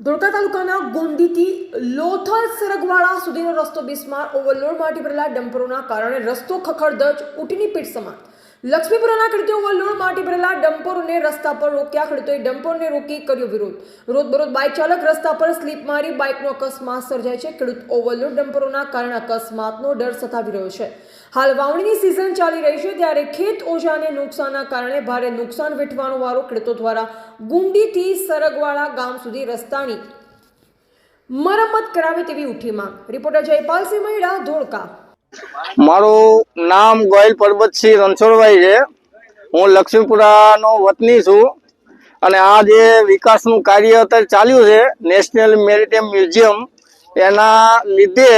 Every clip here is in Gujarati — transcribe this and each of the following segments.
ધોળકા તાલુકાના ગોંડીથી લોથલ સરગવાળા સુધીનો રસ્તો બિસ્માર, ઓવરલોડ માટે ભરેલા ડમ્પરોના કારણે રસ્તો ખખડધજ, ઊંટની પીઠ સમાન લક્ષ્મીપુરાના ખેડૂતે ઓવરલોડ માટે ભરેલા ડમ્પરોને રસ્તા પર રોક્યા ખેડૂતોએ ડમ્પરને રોકી કર્યો વિરોધ. રોજબરોજ બાઇક ચાલક રસ્તા પર સ્લીપ મારી બાઇકનો અકસ્માત સર્જાય છે. ખેડૂત ઓવરલોડ ડમ્પરોના કારણે અકસ્માતનો ડર સતાવી રહ્યો છે. હાલ વાવણીની સિઝન ચાલી રહી છે ત્યારે ખેત ઓજાને નુકસાનના કારણે ભારે નુકસાન વેઠવાનો વારો ખેડૂતો દ્વારા ગુંડીથી સરગવાળા ગામ સુધી રસ્તાની મરમ્મત કરાવે તેવી ઉઠી માંગ. રિપોર્ટર જયપાલસિંહ મહિડા, ધોળકા. મારું નામ ગોયલ પરબતસિંહ રણછોડભાઈ છે. હું લક્ષ્મીપુરાનો વતની છું અને આ જે વિકાસનું કાર્ય અત્યારે ચાલ્યું છે, નેશનલ મેરીટેમ મ્યુઝિયમ, એના લીધે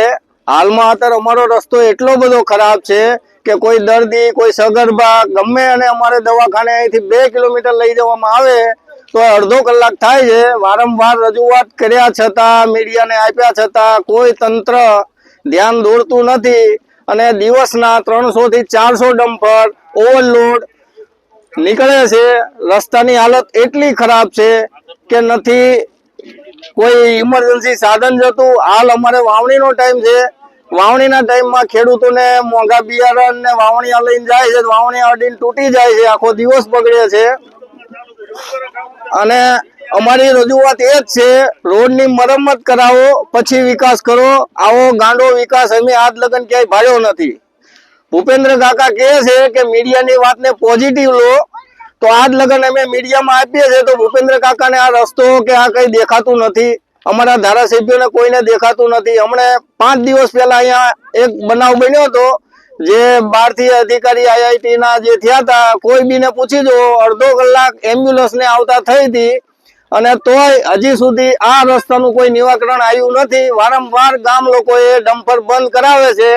હાલમાં અત્યારે અમારો રસ્તો એટલો બધો ખરાબ છે કે કોઈ દર્દી, કોઈ સગર્ભા ગમે અને અમારે દવાખાને અહીંથી બે કિલોમીટર લઈ જવામાં આવે તો અડધો કલાક થાય છે. વારંવાર રજૂઆત કર્યા છતાં, મીડિયાને આપ્યા છતાં કોઈ તંત્ર ધ્યાન દોરતું નથી અને દિવસના ત્રણસો થી ચારસો ડમ્પર ઓવરલોડ નીકળે છે. રસ્તાની હાલત એટલી ખરાબ છે કે નથી કોઈ ઇમરજન્સી સાધન જતું. હાલ અમારે વાવણીનો ટાઈમ છે. વાવણીના ટાઈમમાં ખેડૂતોને મોંઘા બિયારણ ને વાવણી લઈને જાય છે. વાવણી અડીને તૂટી જાય છે. આખો દિવસ બગડે છે. અને અમારી રજૂઆત એ જ છે, રોડની મરમ્મત કરાવો, પછી વિકાસ કરો. આવો ગાંડો વિકાસ અમે આજ લગન ક્યાંય ભાડ્યો નથી. ભૂપેન્દ્ર કાકા કહે છે કે મીડિયાની વાતને પોઝિટિવ લો. તો આજ લગન અમે મીડિયામાં આપીએ છીએ, તો ભૂપેન્દ્ર કાકાને આ રસ્તો કે આ કઈ દેખાતું નથી. અમારા ધારાસભ્યોને કોઈને દેખાતું નથી. હમણે પાંચ દિવસ પહેલા અહીંયા એક બનાવ બન્યો હતો, જે બહારથી અધિકારી આઈઆઈટી ના જે થયા હતા, કોઈ બીને પૂછી જો અડધો કલાક એમ્બ્યુલન્સ ને આવતા થઈ હતી. અને તોય હજી સુધી આ રસ્તાનું કોઈ નિવાકરણ આવ્યું નથી. વારંવાર ગામ લોકોએ ડમ્પર બંધ કરાવે છે.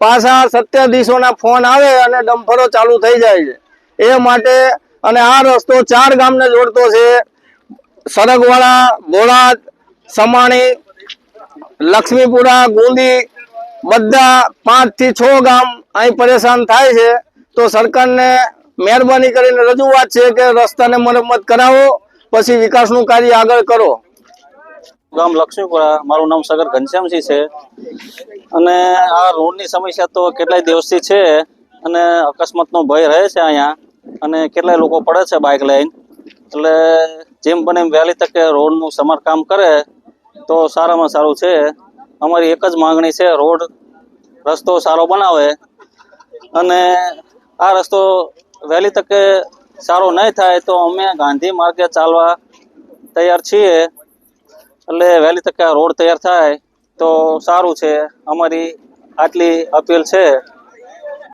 પાછા સત્યાધીશોના ફોન આવે અને ડમ્પરો ચાલુ થઈ જાય છે. એ માટે અને આ રસ્તો ચાર ગામને જોડતો છે. સરગવાળા બોળાદ સમાણી, લક્ષ્મીપુરા, ગુંદી, બધા પાંચથી છ ગામ અહીં પરેશાન થાય છે. તો સરકારને મહેરબાની કરીને રજૂઆત છે કે રસ્તાને મરમ્મત કરાવો. પછી વિકાસનું કાર્ય આગળ કરો. ગામ લક્ષ્મીપુરા, મારું નામ સગર ઘનશ્યામસિંહ છે. અને આ રોડની સમસ્યા તો કેટલાય દિવસથી છે અને અકસ્માતનો ભય રહે છે અહીંયા. અને કેટલાય લોકો પડે છે બાઇક લઈને. એટલે જેમ બને એમ વહેલી તકે રોડનું સમારકામ કરે તો સારામાં સારું છે. અમારી એક જ માંગણી છે, રોડ રસ્તો સારો બનાવે. અને આ રસ્તો વહેલી તકે સારો નહીં થાય તો અમે ગાંધી માર્ગે ચાલવા તૈયાર છીએ. એટલે વહેલી તકે રોડ તૈયાર થાય તો સારું છે. અમારી આટલી અપીલ છે.